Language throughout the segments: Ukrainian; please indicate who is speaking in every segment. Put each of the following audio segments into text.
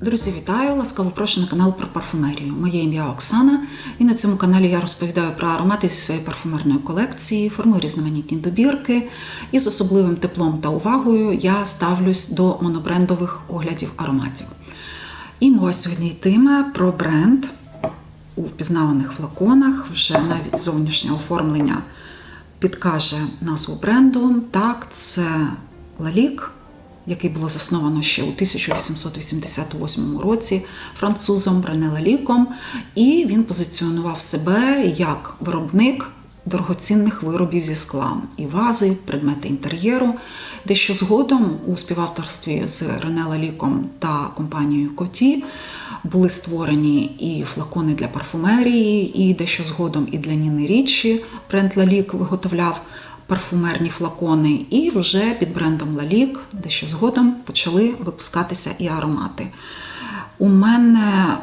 Speaker 1: Друзі, вітаю! Ласкаво прошу на канал про парфумерію. Моє ім'я Оксана, і на цьому каналі я розповідаю про аромати зі своєї парфумерної колекції, формую різноманітні добірки. І з особливим теплом та увагою я ставлюсь до монобрендових оглядів ароматів. І мова сьогодні йтиме про бренд у впізнаваних флаконах, вже навіть зовнішнє оформлення підкаже назву бренду. Так, це Лалік який було засновано ще у 1888 році французом Рене Лаліком, і він позиціонував себе як виробник дорогоцінних виробів зі скла і вази, предмети інтер'єру, дещо згодом у співавторстві з Рене Лаліком та компанією Коті. Були створені і флакони для парфумерії, і дещо згодом і для Ніни Річі бренд Лалік виготовляв парфумерні флакони, і вже під брендом Лалік, дещо згодом почали випускатися і аромати. У мене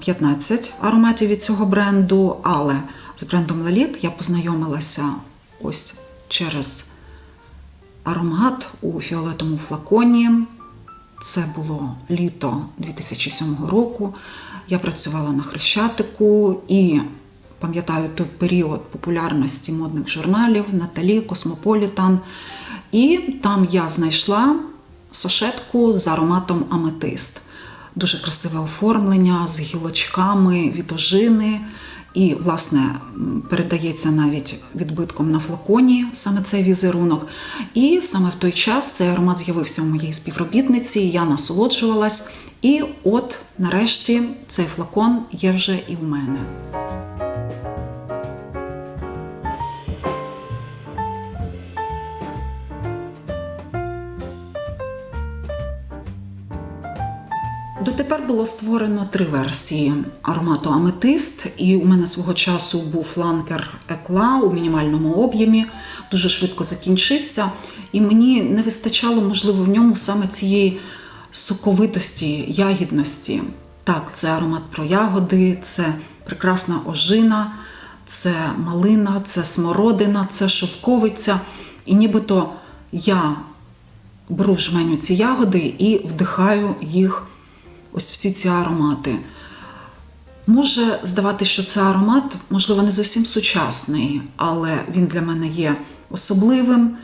Speaker 1: 15 ароматів від цього бренду, але з брендом Лалік я познайомилася ось через аромат у фіолетовому флаконі. Це було літо 2007 року. Я працювала на Хрещатику і пам'ятаю той період популярності модних журналів Наталі, Космополітан. І там я знайшла сашетку з ароматом Аметист. Дуже красиве оформлення з гілочками від ожини. І, власне, передається навіть відбитком на флаконі саме цей візерунок. І саме в той час цей аромат з'явився у моїй співробітниці, я насолоджувалась. І от, нарешті, цей флакон є вже і в мене. Дотепер було створено три версії аромату Аметист, і у мене свого часу був фланкер Екла у мінімальному об'ємі, дуже швидко закінчився, і мені не вистачало, можливо, в ньому саме цієї соковитості, ягідності. Так, це аромат про ягоди, це прекрасна ожина, це малина, це смородина, це шовковиця. І нібито я беру в жменю ці ягоди і вдихаю їх ось всі ці аромати. Може здавати, що це аромат, можливо, не зовсім сучасний, але він для мене є особливим.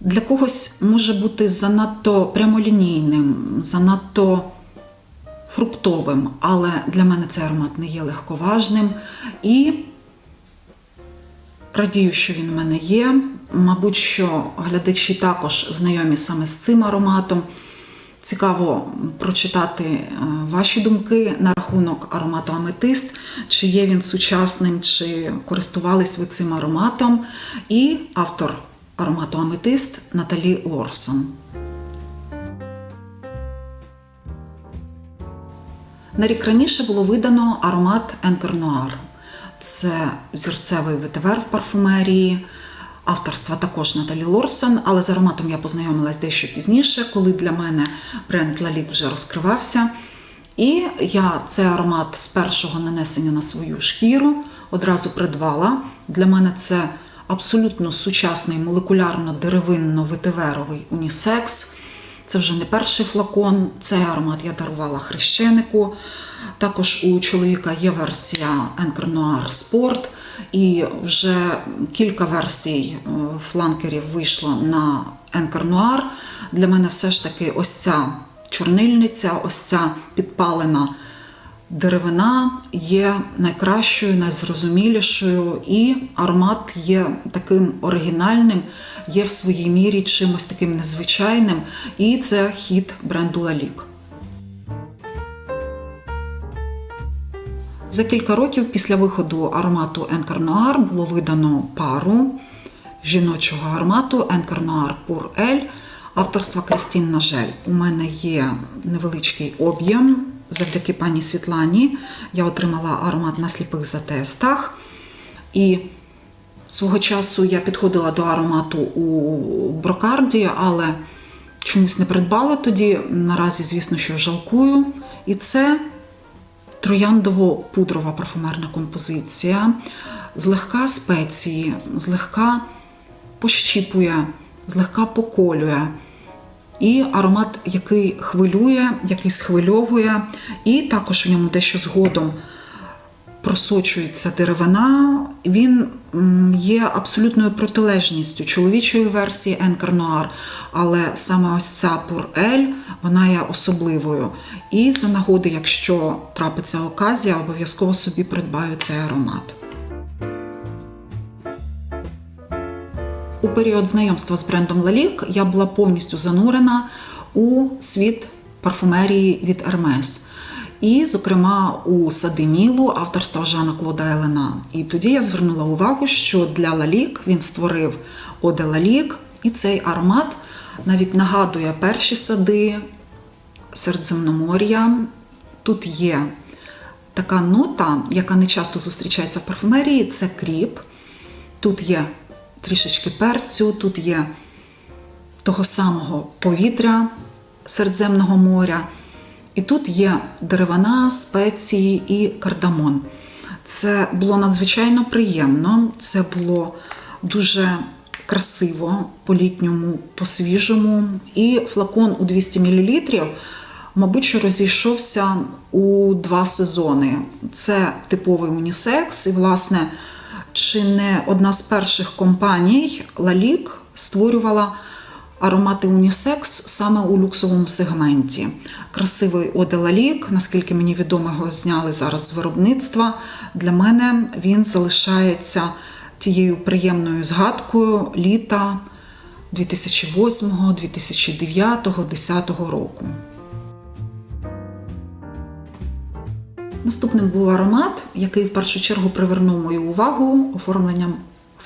Speaker 1: Для когось може бути занадто прямолінійним, занадто фруктовим, але для мене цей аромат не є легковажним. І радію, що він у мене є. Мабуть, що глядачі також знайомі саме з цим ароматом. Цікаво прочитати ваші думки на рахунок аромату Аметист, чи є він сучасним, чи користувались ви цим ароматом. І автор аромату Аметист Наталі Лорсон. На рік раніше було видано аромат Енкер Нуар. Це зірцевий ветивер в парфумерії. Авторства також Наталі Лорсон, але з ароматом я познайомилась дещо пізніше, коли для мене бренд Лалік вже розкривався. І я цей аромат з першого нанесення на свою шкіру одразу придбала. Для мене це абсолютно сучасний молекулярно-деревинно-ветиверовий унісекс. Це вже не перший флакон, цей аромат я дарувала хрещенику. Також у чоловіка є версія Enker Noir Sport. І вже кілька версій фланкерів вийшло на Noir. Для мене все ж таки ось ця чорнильниця, ось ця підпалена деревина є найкращою, найзрозумілішою, і аромат є таким оригінальним, є в своїй мірі чимось таким незвичайним. І це хід бренду Лалік. За кілька років після виходу аромату Noir було видано пару жіночого аромату Noir Pur L авторства Крістін Нажель. У мене є невеличкий об'єм. Завдяки пані Світлані я отримала аромат на сліпих затестах. І свого часу я підходила до аромату у брокарді, але чомусь не придбала тоді. Наразі, звісно, що жалкую. І це трояндово-пудрова парфумерна композиція, злегка спеції, злегка пощіпує, злегка поколює. І аромат, який хвилює, який схвильовує, і також у ньому дещо згодом просочується деревина. Він є абсолютною протилежністю чоловічої версії Енкер Нуар, але саме ось ця Пур-Ель, вона є особливою. І за нагоди, якщо трапиться оказія, обов'язково собі придбаю цей аромат. У період знайомства з брендом Лалік я була повністю занурена у світ парфумерії від Hermes. І, зокрема, у сади Мілу авторства Жана Клода Елена. І тоді я звернула увагу, що для Лалік він створив Оде Лалік, і цей аромат навіть нагадує перші сади Середземномор'я. Тут є така нота, яка не часто зустрічається в парфумерії, це кріп. Тут є трішечки перцю, тут є того самого повітря Середземного моря. І тут є деревина, спеції і кардамон. Це було надзвичайно приємно, це було дуже красиво, по-літньому, по-свіжому. І флакон у 200 мл, мабуть, що розійшовся у два сезони. Це типовий унісекс, і, власне, чи не одна з перших компаній Лалік створювала аромати унісекс саме у люксовому сегменті. Красивий Оде Лалік, наскільки мені відомо, його зняли зараз з виробництва. Для мене він залишається тією приємною згадкою літа 2008, 2009, 2010 року. Наступним був аромат, який в першу чергу привернув мою увагу оформленням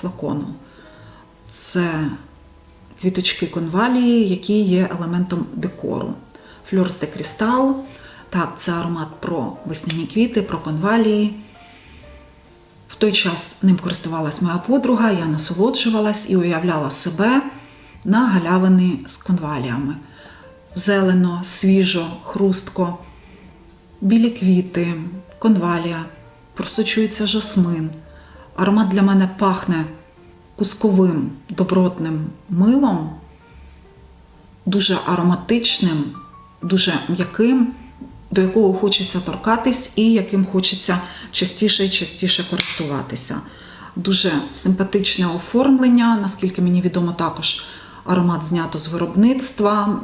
Speaker 1: флакону. Це квіточки конвалії, які є елементом декору. Фльорс де Крістал. Так, це аромат про весняні квіти, про конвалії. В той час ним користувалась моя подруга, я насолоджувалась і уявляла себе на галявини з конваліями. Зелено, свіжо, хрустко, білі квіти, конвалія, просочується жасмин. Аромат для мене пахне кусковим добротним милом, дуже ароматичним, дуже м'яким, до якого хочеться торкатись і яким хочеться частіше і частіше користуватися. Дуже симпатичне оформлення, наскільки мені відомо, також аромат знято з виробництва.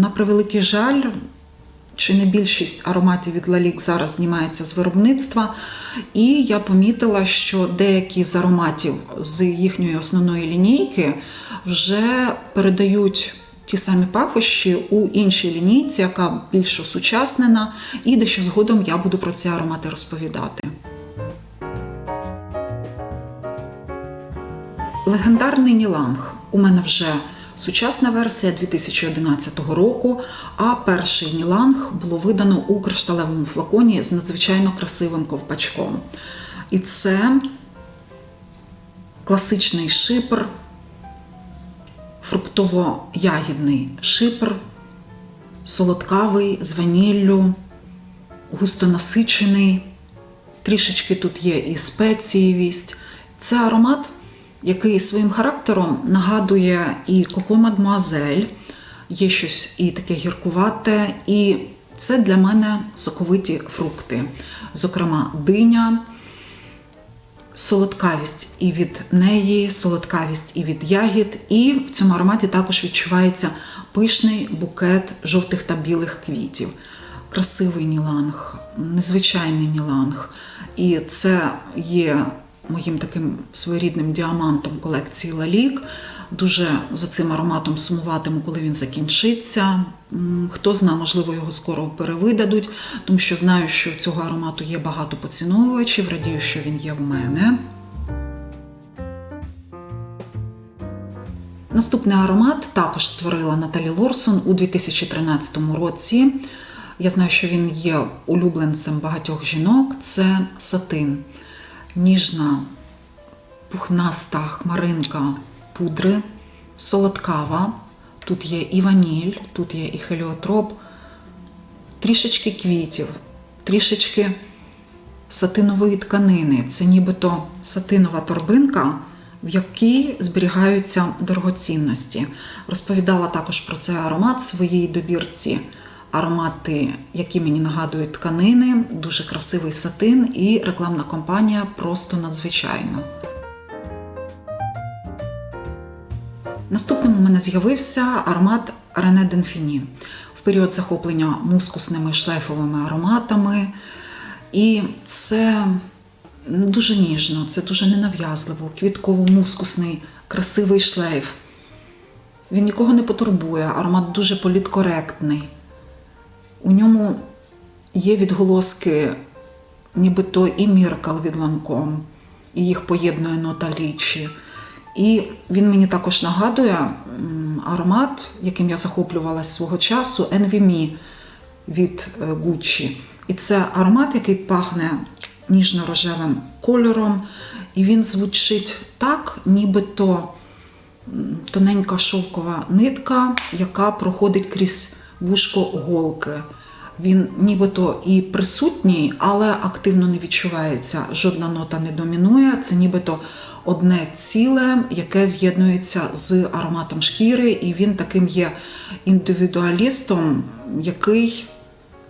Speaker 1: На превеликий жаль, чи не більшість ароматів від Лалік зараз знімається з виробництва. І я помітила, що деякі з ароматів з їхньої основної лінійки вже передають ті самі пахощі у іншій лінійці, яка більш осучаснена, і дещо згодом я буду про ці аромати розповідати. Легендарний Ніланг. У мене вже сучасна версія 2011 року, а перший Ніланг було видано у кришталевому флаконі з надзвичайно красивим ковпачком. І це класичний шипр, фруктово-ягідний шипр, солодкавий з ваніллю, густо-насичений. Трішечки тут є і спеціївість. Це аромат, який своїм характером нагадує і Коко Мадмуазель, є щось і таке гіркувате, і це для мене соковиті фрукти. Зокрема, диня, солодкавість і від неї, солодкавість і від ягід. І в цьому ароматі також відчувається пишний букет жовтих та білих квітів. Красивий ніланг, незвичайний ніланг. І це є моїм таким своєрідним діамантом колекції Лалік. Дуже за цим ароматом сумуватиму, коли він закінчиться. Хто знає, можливо, його скоро перевидадуть, тому що знаю, що цього аромату є багато поціновувачів. Радію, що він є в мене. Наступний аромат також створила Наталі Лорсон у 2013 році. Я знаю, що він є улюбленцем багатьох жінок. Це сатин, ніжна, пухнаста хмаринка пудри, солодкава. Тут є і ваніль, тут є і хеліотроп, трішечки квітів, трішечки сатинової тканини. Це нібито сатинова торбинка в якій зберігаються дорогоцінності. Розповідала також про цей аромат в своїй добірці. Аромати, які мені нагадують тканини, дуже красивий сатин і рекламна кампанія просто надзвичайна. Наступним у мене з'явився аромат Рене Денфіні в період захоплення мускусними шлейфовими ароматами. І це дуже ніжно, це дуже ненав'язливо, квітково-мускусний, красивий шлейф. Він нікого не потурбує, аромат дуже політкоректний. У ньому є відголоски, нібито і Міркал від Ланком, і їх поєднує нота лічі. І він мені також нагадує аромат, яким я захоплювалася свого часу, NVMe від е, Gucci. І це аромат, який пахне ніжно-рожевим кольором, і він звучить так, нібито тоненька шовкова нитка, яка проходить крізь вушко голки. Він нібито і присутній, але активно не відчувається. Жодна нота не домінує. Це нібито одне ціле, яке з'єднується з ароматом шкіри, і він таким є індивідуалістом, який,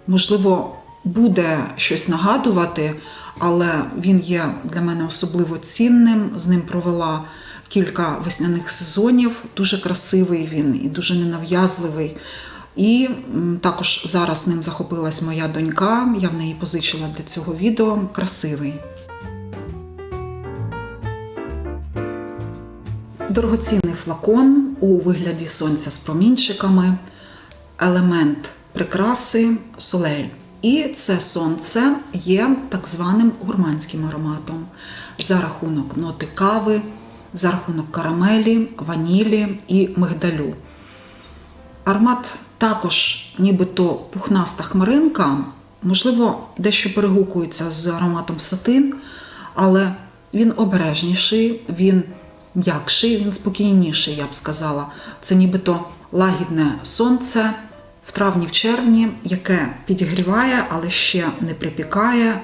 Speaker 1: можливо, буде щось нагадувати, але він є для мене особливо цінним. З ним провела кілька весняних сезонів. Дуже красивий він і дуже ненав'язливий. І також зараз ним захопилась моя донька. Я в неї позичила для цього відео. Красивий. Дорогоцінний флакон у вигляді сонця з промінчиками, елемент прикраси солель. І це сонце є так званим гурманським ароматом за рахунок ноти кави, за рахунок карамелі, ванілі і мигдалю. Аромат також, нібито пухнаста хмаринка, можливо, дещо перегукується з ароматом сатин, але він обережніший, він м'якший, він спокійніший, я б сказала. Це нібито лагідне сонце в травні, в червні, яке підігріває, але ще не припікає.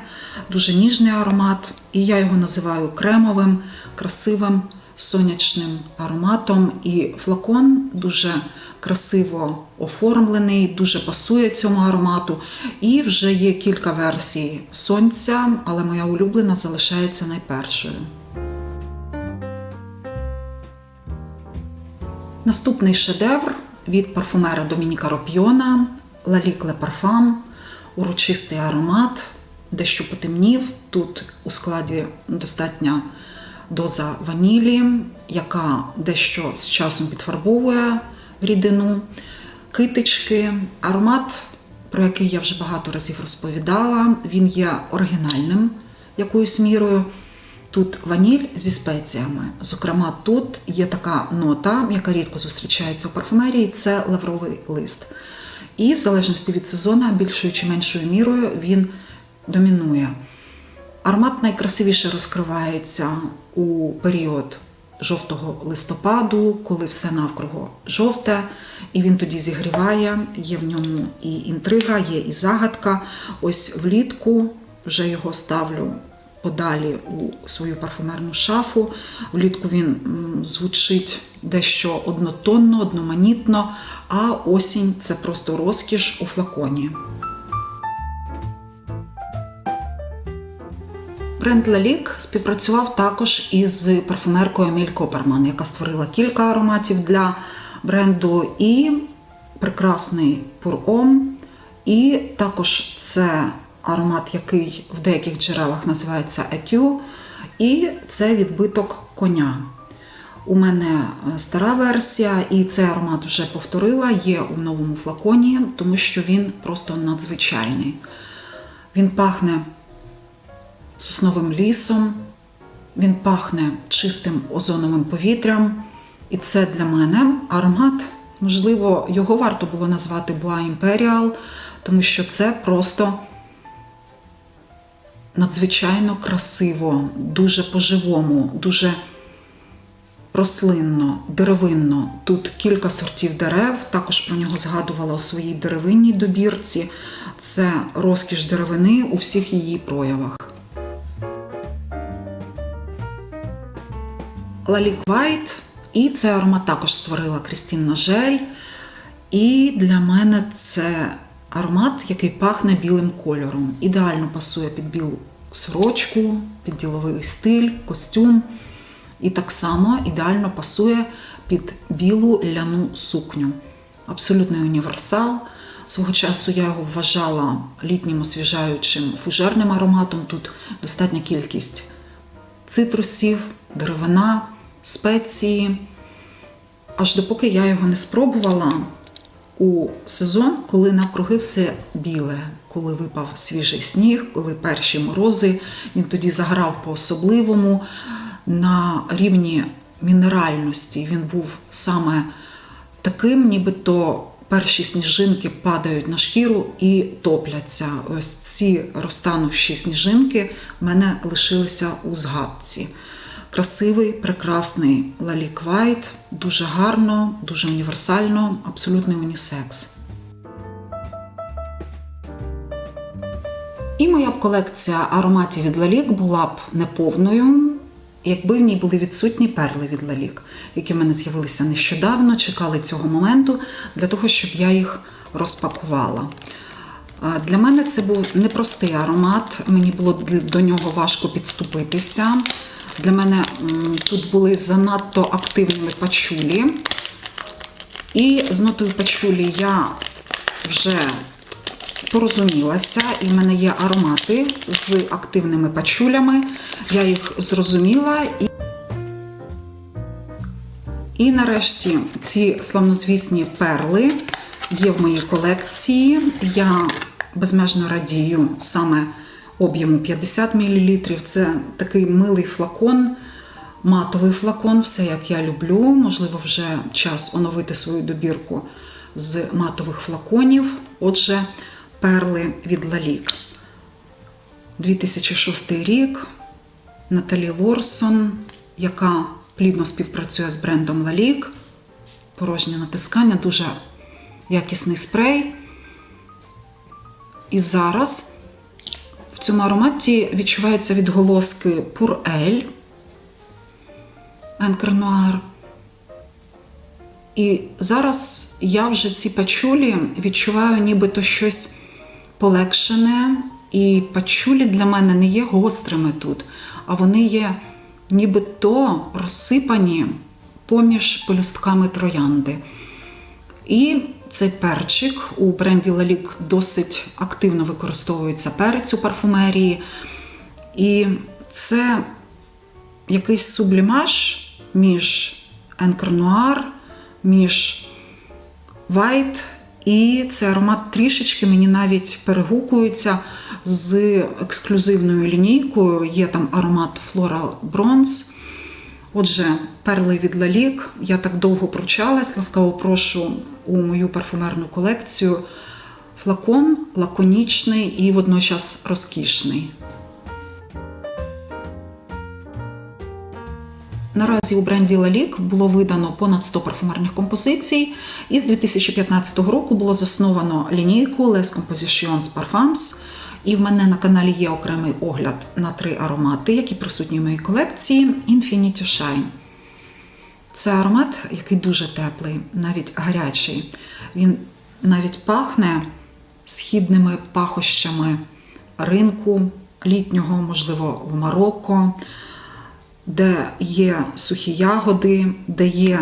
Speaker 1: Дуже ніжний аромат, і я його називаю кремовим, красивим сонячним ароматом. І флакон дуже красиво оформлений, дуже пасує цьому аромату. І вже є кілька версій сонця, але моя улюблена залишається найпершою. Наступний шедевр від парфумера Домініка Ропьйона Лалік Ле Парфам, урочистий аромат, дещо потемнів. Тут у складі достатня доза ванілі, яка дещо з часом підфарбовує рідину, китички. Аромат, про який я вже багато разів розповідала, він є оригінальним якоюсь мірою. Тут ваніль зі спеціями. Зокрема, тут є така нота, яка рідко зустрічається у парфумерії, це лавровий лист. І в залежності від сезону, більшою чи меншою мірою, він домінує. Аромат найкрасивіше розкривається у період жовтого листопаду, коли все навкруги жовте, і він тоді зігріває, є в ньому і інтрига, є і загадка. Ось влітку вже його ставлю подалі у свою парфумерну шафу. Влітку він звучить дещо однотонно, одноманітно, а осінь це просто розкіш у флаконі. Бренд Лалік співпрацював також із парфумеркою Еміль Коперман, яка створила кілька ароматів для бренду, і прекрасний пуром, і також це аромат, який в деяких джерелах називається Екю, і це відбиток коня. У мене стара версія, і цей аромат вже повторила, є у новому флаконі, тому що він просто надзвичайний. Він пахне сосновим лісом, він пахне чистим озоновим повітрям. І це для мене аромат, можливо, його варто було назвати Boa Imperial, тому що це просто надзвичайно красиво, дуже по-живому, дуже рослинно, деревинно. Тут кілька сортів дерев, також про нього згадувала у своїй деревинній добірці. Це розкіш деревини у всіх її проявах. Lalique White. І цей аромат також створила Крістін Нажель. І для мене це аромат, який пахне білим кольором. Ідеально пасує під білу сорочку, під діловий стиль, костюм. І так само ідеально пасує під білу ляну сукню. Абсолютний універсал. Свого часу я його вважала літнім освіжаючим фужерним ароматом. Тут достатня кількість цитрусів, деревина, спеції. Аж допоки я його не спробувала у сезон, коли навкруги все біле, коли випав свіжий сніг, коли перші морози, він тоді заграв по-особливому. На рівні мінеральності він був саме таким, нібито перші сніжинки падають на шкіру і топляться. Ось ці розтанувші сніжинки в мене лишилися у згадці. Красивий, прекрасний Лалік Вайт, дуже гарно, дуже універсально, абсолютний унісекс. І моя б колекція ароматів від Лалік була б неповною, якби в ній були відсутні перли від Лалік, які в мене з'явилися нещодавно, чекали цього моменту для того, щоб я їх розпакувала. Е, Для мене це був непростий аромат, мені було до нього важко підступитися. Для мене тут були занадто активними пачулі. І з нотою пачулі я вже порозумілася, і в мене є аромати з активними пачулями. Я їх зрозуміла. І, і нарешті ці славнозвісні перли є в моїй колекції. Я безмежно радію саме об'єму 50 мл. Це такий милий флакон, матовий флакон, все як я люблю. Можливо, вже час оновити свою добірку з матових флаконів. Отже, перли від Лалік. 2006 рік. Наталі Лорсон, яка плідно співпрацює з брендом Лалік. Порожнє натискання, дуже якісний спрей. І зараз в цьому ароматі відчуваються відголоски Пур-Ель, Енкер І зараз я вже ці пачулі відчуваю нібито щось полегшене. І пачулі для мене не є гострими тут, а вони є нібито розсипані поміж пелюстками троянди. І цей перчик у бренді Лалік досить активно використовується перець у парфумерії. І це якийсь сублімаж між Енкер між White і цей аромат трішечки мені навіть перегукується з ексклюзивною лінійкою. Є там аромат Floral Bronze. Отже, перли від Лалік. Я так довго пручалась, ласкаво прошу у мою парфумерну колекцію. Флакон лаконічний і водночас розкішний. Наразі у бренді Лалік було видано понад 100 парфумерних композицій, і з 2015 року було засновано лінійку Les Compositions Parfums. І в мене на каналі є окремий огляд на три аромати, які присутні в моїй колекції Infinity Shine. Це аромат, який дуже теплий, навіть гарячий. Він навіть пахне східними пахощами ринку літнього, можливо, в Марокко, де є сухі ягоди, де є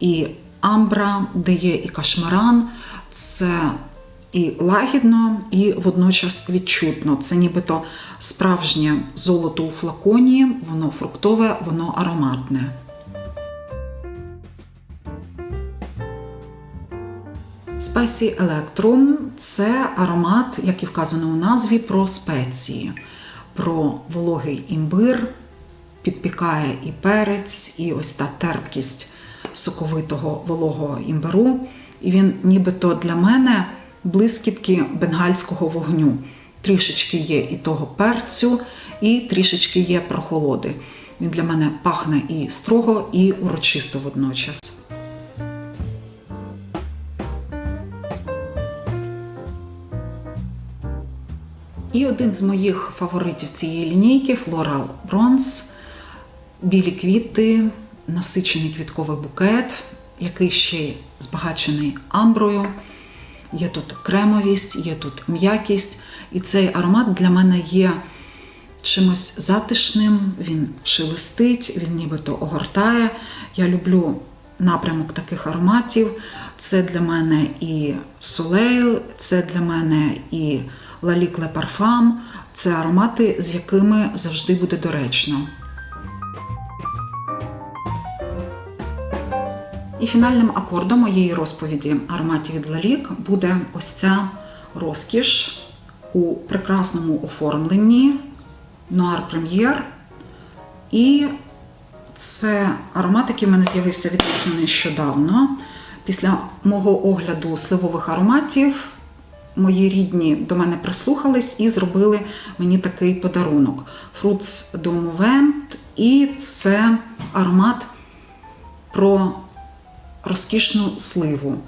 Speaker 1: і амбра, де є і кашмаран. Це і лагідно, і водночас відчутно. Це нібито справжнє золото у флаконі, воно фруктове, воно ароматне. Спеції Electrum – це аромат, як і вказано у назві, про спеції, про вологий імбир, підпікає і перець, і ось та терпкість соковитого вологого імбиру. І він нібито для мене блискітки бенгальського вогню. Трішечки є і того перцю, і трішечки є прохолоди. Він для мене пахне і строго, і урочисто водночас. І один з моїх фаворитів цієї лінійки Floral Bronze. білі квіти, насичений квітковий букет, який ще й збагачений амброю. Є тут кремовість, є тут м'якість. І цей аромат для мене є чимось затишним, він шелестить, він нібито огортає. Я люблю напрямок таких ароматів. Це для мене і Soleil, це для мене і Le Parfum. Це аромати, з якими завжди буде доречно. І фінальним акордом моєї розповіді ароматів від Лалік буде ось ця розкіш у прекрасному оформленні Noir Premier. І це аромат, який в мене з'явився відносно нещодавно. Після мого огляду сливових ароматів мої рідні до мене прислухались і зробили мені такий подарунок. Fruits de Mouvement. І це аромат про розкішну сливу.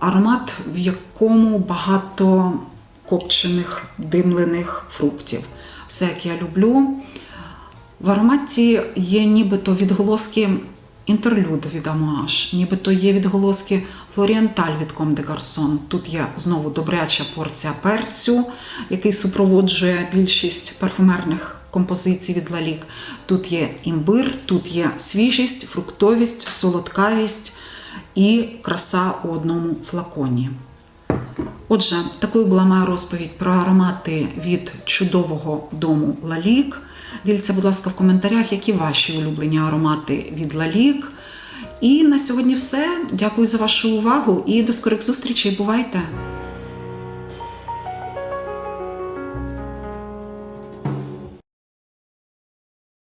Speaker 1: Аромат, в якому багато копчених, димлених фруктів. Все, як я люблю. В ароматі є нібито відголоски інтерлюд від Амуаш, нібито є відголоски Флоріанталь від Ком де Гарсон. Тут є знову добряча порція перцю, який супроводжує більшість парфумерних композицій від Лалік. Тут є імбир, тут є свіжість, фруктовість, солодкавість і краса у одному флаконі. Отже, такою була моя розповідь про аромати від чудового дому Лалік. Діліться, будь ласка, в коментарях, які ваші улюблені аромати від Лалік. І на сьогодні все. Дякую за вашу увагу і до скорих зустрічей. Бувайте!